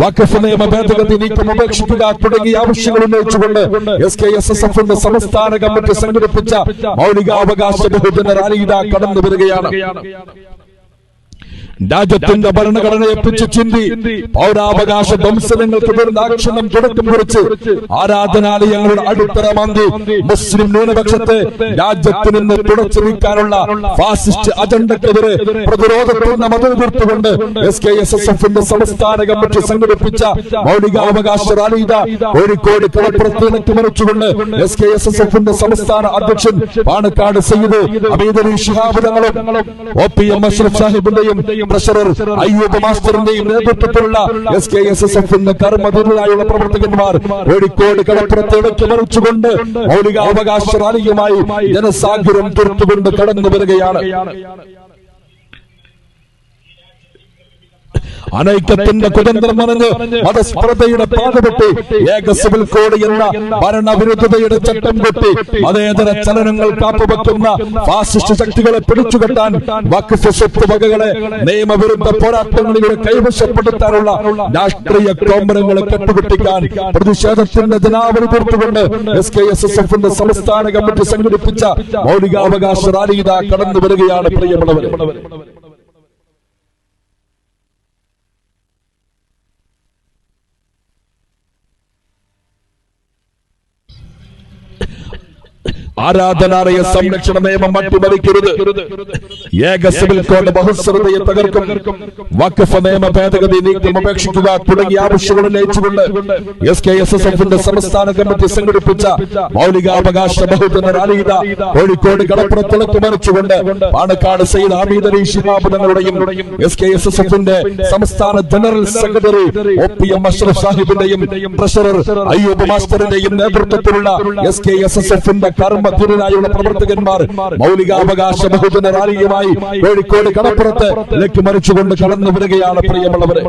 വഖഫ് നിയമ ഭേദഗതി നീക്കം ഉപേക്ഷിക്കുക തുടങ്ങിയ ആവശ്യങ്ങൾ ഉന്നയിച്ചുകൊണ്ട് എസ് കെ എസ് എസ് എഫിന്റെ സംസ്ഥാന കമ്മിറ്റി സംഘടിപ്പിച്ച മൗലികാവകാശ ബഹുജന റാലി ഇതാ കടന്നു വരികയാണ്. രാജ്യത്തിന്റെ ഭരണഘടനയെ പിച്ച് ചിന്തി പൗരാവകാശ ധംസനങ്ങൾക്ക് ദുരിതാക്ഷണം തുടക്കം കുറിച്ച് ആരാധനാലയങ്ങളുടെ അടിത്തറ മാന്തി മുസ്ലിം ന്യൂനപക്ഷത്തെ രാജ്യത്ത് നിന്ന് തുടച്ചു നീക്കാനുള്ള ഫാസിസ്റ്റ് അജണ്ടക്കെതിരെ പ്രതിരോധപൂർണ മതം തീർത്തുകൊണ്ട് എസ് കെ എസ് എസ് എഫിന്റെ സംസ്ഥാന കമ്മിറ്റി സംഘടിപ്പിച്ച മൗലികാവകാശ റാലിത കോഴിക്കോട് കളപ്പുറത്ത് മറിച്ചുകൊണ്ട് എസ് കെ എസ് എസ് എഫിന്റെ സംസ്ഥാന അധ്യക്ഷൻ പാണക്കാട് സയ്യിദ് അബീദലി ഷിഹാബുദങ്ങളും തങ്ങളും ഒ പി എം അഷ്റഫ് സാഹിബിന്റെയും ട്രഷറർ അയ്യൂബ് മാസ്റ്ററിന്റെയും നേതൃത്വത്തിലുള്ള എസ് കെ എസ് എസ് എഫിന്റെ കർമ്മധീരരായുള്ള പ്രവർത്തകന്മാർ കോഴിക്കോട് കടപ്പുറത്ത് ഇടയ്ക്ക് മറിച്ചുകൊണ്ട് മൗലികാവകാശ റാലിയുമായി ജനസാഗരം തീർത്തുകൊണ്ട് കടന്നു വരികയാണ് അനൈക്യത്തിന്റെ കുതന്ത്രം പറഞ്ഞ് മതസ്പർദ്ധയുടെ പാതപെട്ടി ഏക സിവിൽ കോഡ് എന്ന ഭരണവിരുദ്ധതയുടെ ചട്ടം കൊട്ടി മതേതര ചലനങ്ങൾ കാപ്പുവെക്കുന്ന ഫാസിസ്റ്റ് ശക്തികളെ പിടിച്ചുകെട്ടാൻ വഖഫ് സ്വത്ത് വകകളെ നിയമവിരുദ്ധ പോരാട്ടങ്ങളിലൂടെ കൈവശപ്പെടുത്താനുള്ള രാഷ്ട്രീയ കോമരങ്ങളെ കെട്ടുകെട്ടിക്കാൻ പ്രതിഷേധത്തിന്റെ ജനാവലി തീർത്തുകൊണ്ട് എസ് കെ എസ് എസ് എഫിന്റെ സംസ്ഥാന കമ്മിറ്റി സംഘടിപ്പിച്ച മൗലികാവകാശ റാലി ഇതാ കടന്നു വരികയാണ് പ്രിയമുള്ളവരെ. ആരാധനാലയ സംരക്ഷണ നിയമം അട്ടിമറിക്കരുത്. ഏക സിവിൽ കോഡ് ബഹുസ്വരതയെ തകർക്കും. വഖഫ് നിയമ ഭേദഗതി നീക്കം ഉപേക്ഷിക്കുക തുടങ്ങിയ ആവശ്യങ്ങൾ ഉന്നയിച്ചുകൊണ്ട് എസ് കെ എസ് എസ് എഫിന്റെ സംസ്ഥാന കമ്മിറ്റി സംഘടിപ്പിച്ച മൗലികാവകാശ ബഹുജന റാലി കോഴിക്കോട് കടപ്പുറത്തിളക്ക് മറിച്ചുകൊണ്ട് പാണക്കാട് സയ്യിദ് ഹമീദ് അലി ശിഹാബ് തങ്ങളുടെയും എസ് കെ എസ് എസ് എഫിന്റെ സംസ്ഥാന general secretary O P M Ashraf സാഹിബിന്റെയും treasurer Ayyub മാസ്റ്ററിന്റെയും നേതൃത്വത്തിലുള്ള എസ് കെ എസ് എസ് എഫിന്റെ കർമ്മധീരനായുള്ള പ്രവർത്തകന്മാർ മൗലികാവകാശ ബഹുജന റാലിയുമായി കോഴിക്കോട് കടപ്പുറത്ത് ലക്ക് മറിച്ചുകൊണ്ട് കടന്നു വരികയാണ് പ്രിയമുള്ളവരെ.